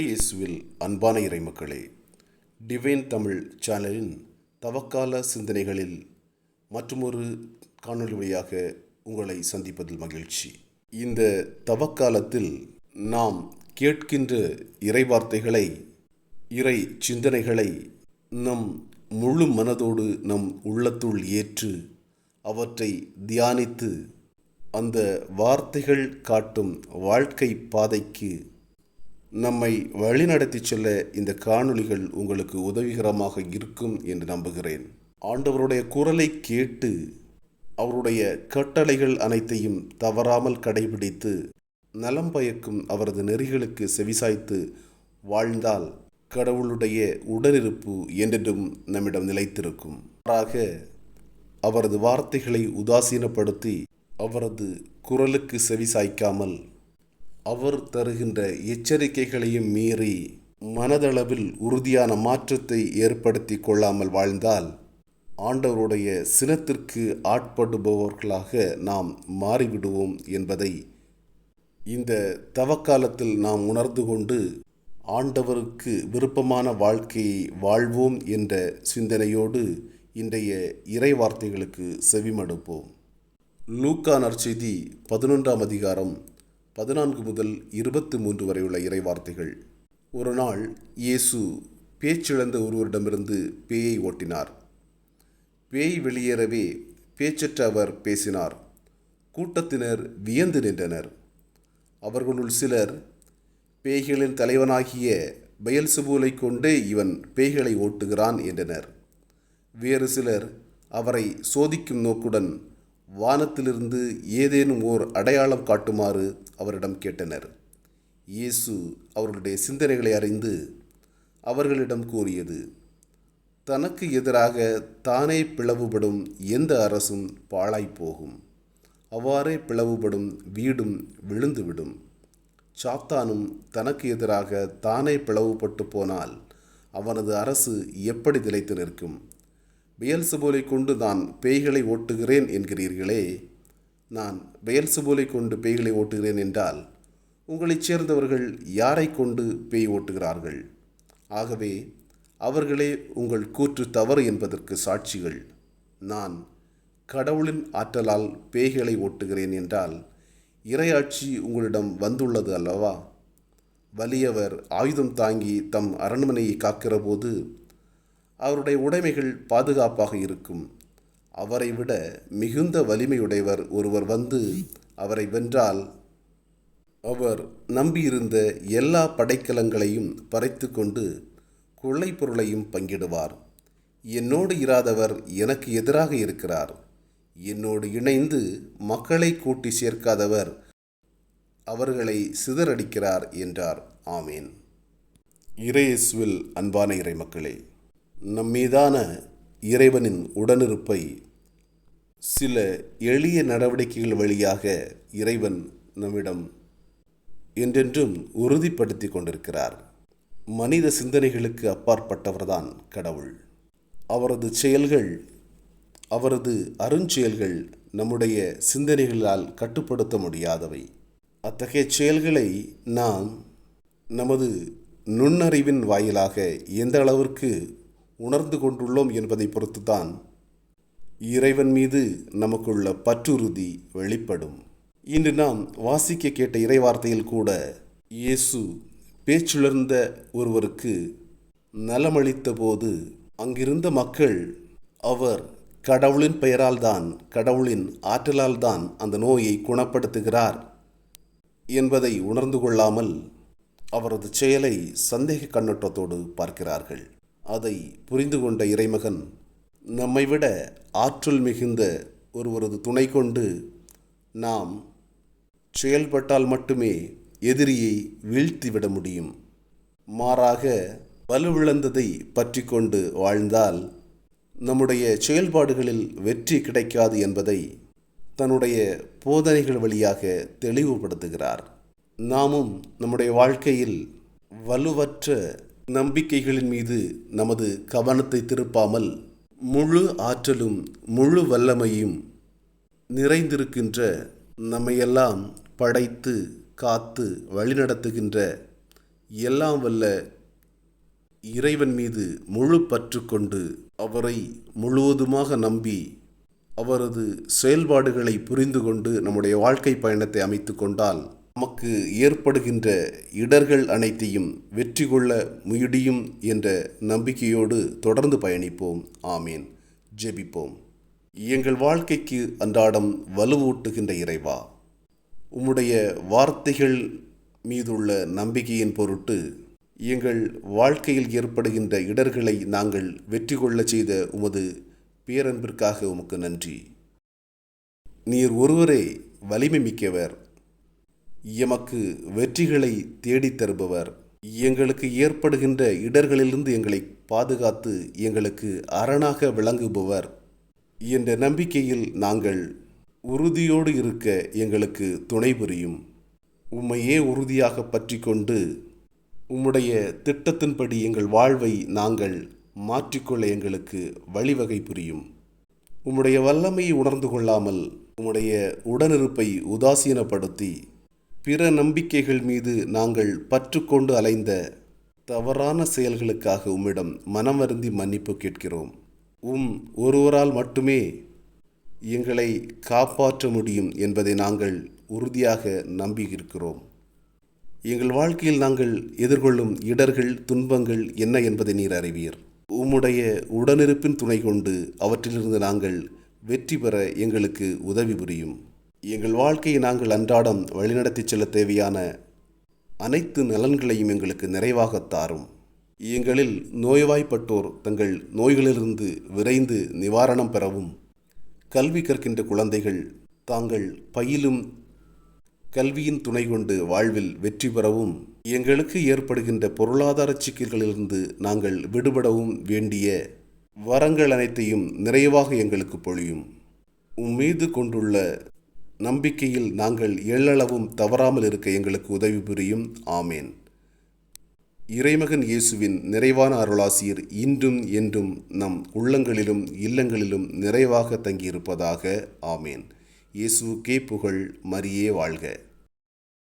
இயேசுவில் அன்பான இறைமக்களே டிவைன் தமிழ் சேனலின் தவக்கால சிந்தனைகளில் மற்றொரு காணொலி வழியாக உங்களை சந்திப்பதில் மகிழ்ச்சி. இந்த தவக்காலத்தில் நாம் கேட்கின்ற இறைவார்த்தைகளை இறை சிந்தனைகளை நம் முழு மனதோடு நம் உள்ளத்துள் ஏற்று அவற்றை தியானித்து அந்த வார்த்தைகள் காட்டும் வாழ்க்கை பாதைக்கு நம்மை வழிநடத்தி செல்ல இந்த காணொளிகள் உங்களுக்கு உதவிகரமாக இருக்கும் என்று நம்புகிறேன். ஆண்டவருடைய குரலை கேட்டு அவருடைய கட்டளைகள் அனைத்தையும் தவறாமல் கடைபிடித்து நலம் பயக்கும் அவரது நெறிகளுக்கு செவிசாய்த்து வாழ்ந்தால் கடவுளுடைய உடனிருப்பு என்றென்றும் நம்மிடம் நிலைத்திருக்கும். மாறாக அவரது வார்த்தைகளை உதாசீனப்படுத்தி அவரது குரலுக்கு செவிசாய்க்காமல் அவர் தருகின்ற எச்சரிக்கைகளையும் மீறி மனதளவில் உறுதியான மாற்றத்தை ஏற்படுத்தி கொள்ளாமல் வாழ்ந்தால் ஆண்டவருடைய சினத்திற்கு ஆட்படுபவர்களாக நாம் மாறிவிடுவோம் என்பதை இந்த தவக்காலத்தில் நாம் உணர்ந்து கொண்டு ஆண்டவருக்கு விருப்பமான வாழ்க்கையை வாழ்வோம் என்ற சிந்தனையோடு இன்றைய இறை வார்த்தைகளுக்கு செவிமடுப்போம். லூக்கா நற்செய்தி பதினொன்றாம் அதிகாரம் பதினான்கு முதல் இருபத்தி மூன்று வரை உள்ள இறை வார்த்தைகள் ஒரு நாள் இயேசு பேச்சிழந்த ஒருவரிடமிருந்து பேயை ஓட்டினார். பேய் வெளியேறவே பேச்சற்ற அவர் பேசினார். கூட்டத்தினர் வியந்து நின்றனர். அவர்களுள் சிலர் பேய்களின் தலைவனாகிய பெயல்சுபூலை கொண்டே இவன் பேய்களை ஓட்டுகிறான் என்றனர். வேறு சிலர் அவரை சோதிக்கும் நோக்குடன் வானத்திலிருந்து ஏதேனும் ஓர் அடையாளம் காட்டுமாறு அவரிடம் கேட்டனர். இயேசு அவர்களுடைய சிந்தனைகளை அறிந்து அவர்களிடம் கூறியது தனக்கு எதிராக தானே பிளவுபடும் எந்த அரசும் பாழாய்ப்போகும் அவ்வாறே பிளவுபடும் வீடும் விழுந்துவிடும் சாத்தானும் தனக்கு எதிராக தானே பிளவுபட்டு போனால் அவனது அரசு எப்படி நிலைத்து நிற்கும்? பெயல்சுபோலை கொண்டு நான் பேய்களை ஓட்டுகிறேன் என்கிறீர்களே. நான் பெயல்சுபோலை கொண்டு பேய்களை ஓட்டுகிறேன் என்றால் உங்களைச் சேர்ந்தவர்கள் யாரை கொண்டு பேய் ஓட்டுகிறார்கள்? ஆகவே அவர்களே உங்கள் கூற்று தவறு என்பதற்கு சாட்சிகள். நான் கடவுளின் ஆற்றலால் பேய்களை ஓட்டுகிறேன் என்றால் இரையாட்சி உங்களிடம் வந்துள்ளது அல்லவா? வலியவர் ஆயுதம் தாங்கி தம் அரண்மனையை காக்கிற போது அவருடைய உடைமைகள் பாதுகாப்பாக இருக்கும். அவரை விட மிகுந்த வலிமையுடையவர் ஒருவர் வந்து அவரை வென்றால் அவர் நம்பியிருந்த எல்லா படைக்கலங்களையும் பறைத்து கொண்டு கொள்ளை பொருளையும் பங்கிடுவார். என்னோடு இராதவர் எனக்கு எதிராக இருக்கிறார். என்னோடு இணைந்து மக்களை கூட்டி சேர்க்காதவர் அவர்களை சிதறடிக்கிறார் என்றார். ஆமேன். இறையேசுவில் அன்பான நம்மீதான இறைவனின் உடனிருப்பை சில எளிய நடவடிக்கைகள் வழியாக இறைவன் நம்மிடம் என்றென்றும் உறுதிப்படுத்தி கொண்டிருக்கிறார். மனித சிந்தனைகளுக்கு அப்பாற்பட்டவர்தான் கடவுள். அவரது செயல்கள் அவரது அருஞ்செயல்கள் நம்முடைய சிந்தனைகளால் கட்டுப்படுத்த முடியாதவை. அத்தகைய செயல்களை நாம் நமது நுண்ணறிவின் வாயிலாக எந்த அளவிற்கு உணர்ந்து கொண்டுள்ளோம் என்பதை பொறுத்துதான் இறைவன் மீது நமக்குள்ள பற்றுறுதி வெளிப்படும். இன்று நாம் வாசிக்க கேட்ட இறைவார்த்தையில் கூட இயேசு பேச்சுழர்ந்த ஒருவருக்கு நலமளித்த போது அங்கிருந்த மக்கள் அவர் கடவுளின் பெயரால் தான் கடவுளின் ஆற்றலால் தான் அந்த நோயை குணப்படுத்துகிறார் என்பதை உணர்ந்து கொள்ளாமல் அவரது செயலை சந்தேக கண்ணோட்டத்தோடு பார்க்கிறார்கள். அதை புரிந்து கொண்ட இறைமகன் நம்மை விட ஆற்றல் மிகுந்த ஒருவரது துணை கொண்டு நாம் செயல்பட்டால் மட்டுமே எதிரியை வீழ்த்திவிட முடியும். மாறாக வலுவிழந்ததை பற்றி கொண்டு வாழ்ந்தால் நம்முடைய செயல்பாடுகளில் வெற்றி கிடைக்காது என்பதை தன்னுடைய போதனைகள் வழியாக தெளிவுபடுத்துகிறார். நாமும் நம்முடைய வாழ்க்கையில் வலுவற்ற நம்பிக்கைகளின் மீது நமது கவனத்தை திருப்பாமல் முழு ஆற்றலும் முழு வல்லமையும் நிறைந்திருக்கின்ற நம்மையெல்லாம் படைத்து காத்து வழிநடத்துகின்ற எல்லாம் வல்ல இறைவன் மீது முழு பற்று கொண்டு அவரை முழுவதுமாக நம்பி அவரது செயல்பாடுகளை புரிந்து கொண்டு நம்முடைய வாழ்க்கை பயணத்தை அமைத்து கொண்டால் நமக்கு ஏற்படுகின்ற இடர்கள் அனைத்தையும் வெற்றி கொள்ள முடியும் என்ற நம்பிக்கையோடு தொடர்ந்து பயணிப்போம். ஆமீன். ஜெபிப்போம். எங்கள் வாழ்க்கைக்கு அன்றாடம் வலுவூட்டுகின்ற இறைவா உம்முடைய வார்த்தைகள் மீதுள்ள நம்பிக்கையின் பொருட்டு எங்கள் வாழ்க்கையில் ஏற்படுகின்ற இடர்களை நாங்கள் வெற்றி கொள்ளச் செய்த உமது பேரன்பிற்காக உமக்கு நன்றி. நீர் ஒருவரே வலிமை மிக்கவர். எமக்கு வெற்றிகளை தேடித் தருபவர். எங்களுக்கு ஏற்படுகின்ற இடர்களிலிருந்து எங்களை பாதுகாத்து எங்களுக்கு அரணாக விளங்குபவர். என்ற நம்பிக்கையில் நாங்கள் உறுதியோடு இருக்க எங்களுக்கு துணை புரியும். உம்மையே உறுதியாக பற்றி கொண்டு உம்முடைய திட்டத்தின்படி எங்கள் வாழ்வை நாங்கள் மாற்றிக்கொள்ள எங்களுக்கு வழிவகை புரியும். உம்முடைய வல்லமையை உணர்ந்து கொள்ளாமல் உம்முடைய உடனிருப்பை உதாசீனப்படுத்தி பிற நம்பிக்கைகள் மீது நாங்கள் பற்றுக்கொண்டு அலைந்த தவறான செயல்களுக்காக உம்மிடம் மனம் வருந்தி மன்னிப்பு கேட்கிறோம். உம் ஒருவரால் மட்டுமே எங்களை காப்பாற்ற முடியும் என்பதை நாங்கள் உறுதியாக நம்பியிருக்கிறோம். எங்கள் வாழ்க்கையில் நாங்கள் எதிர்கொள்ளும் இடர்கள் துன்பங்கள் என்ன என்பதை நீர் அறிவீர். உம்முடைய உடனிருப்பின் துணை கொண்டு அவற்றிலிருந்து நாங்கள் வெற்றி பெற எங்களுக்கு உதவி புரியும். எங்கள் வாழ்க்கையை நாங்கள் அன்றாடம் வழிநடத்தி செல்ல தேவையான அனைத்து நலன்களையும் எங்களுக்கு நிறைவாக தாரும். எங்களில் நோய்வாய்ப்பட்டோர் தங்கள் நோய்களிலிருந்து விரைந்து நிவாரணம் பெறவும் கல்வி கற்கின்ற குழந்தைகள் தாங்கள் பயிலும் கல்வியின் துணை கொண்டு வாழ்வில் வெற்றி பெறவும் எங்களுக்கு ஏற்படுகின்ற பொருளாதார சிக்கல்களிலிருந்து நாங்கள் விடுபடவும் வேண்டிய வரங்கள் அனைத்தையும் நிறைவாக எங்களுக்கு பொழியும். உம் மீது கொண்டுள்ள நம்பிக்கையில் நாங்கள் எள்ளளவும் தவறாமல் இருக்க எங்களுக்கு உதவி புரியும். ஆமேன். இறைமகன் இயேசுவின் நிறைவான அருளாசியர் இன்றும் என்றும் நம் உள்ளங்களிலும் இல்லங்களிலும் நிறைவாக தங்கியிருப்பதாக. ஆமேன். இயேசுக்கே புகழ் மரியே வாழ்க.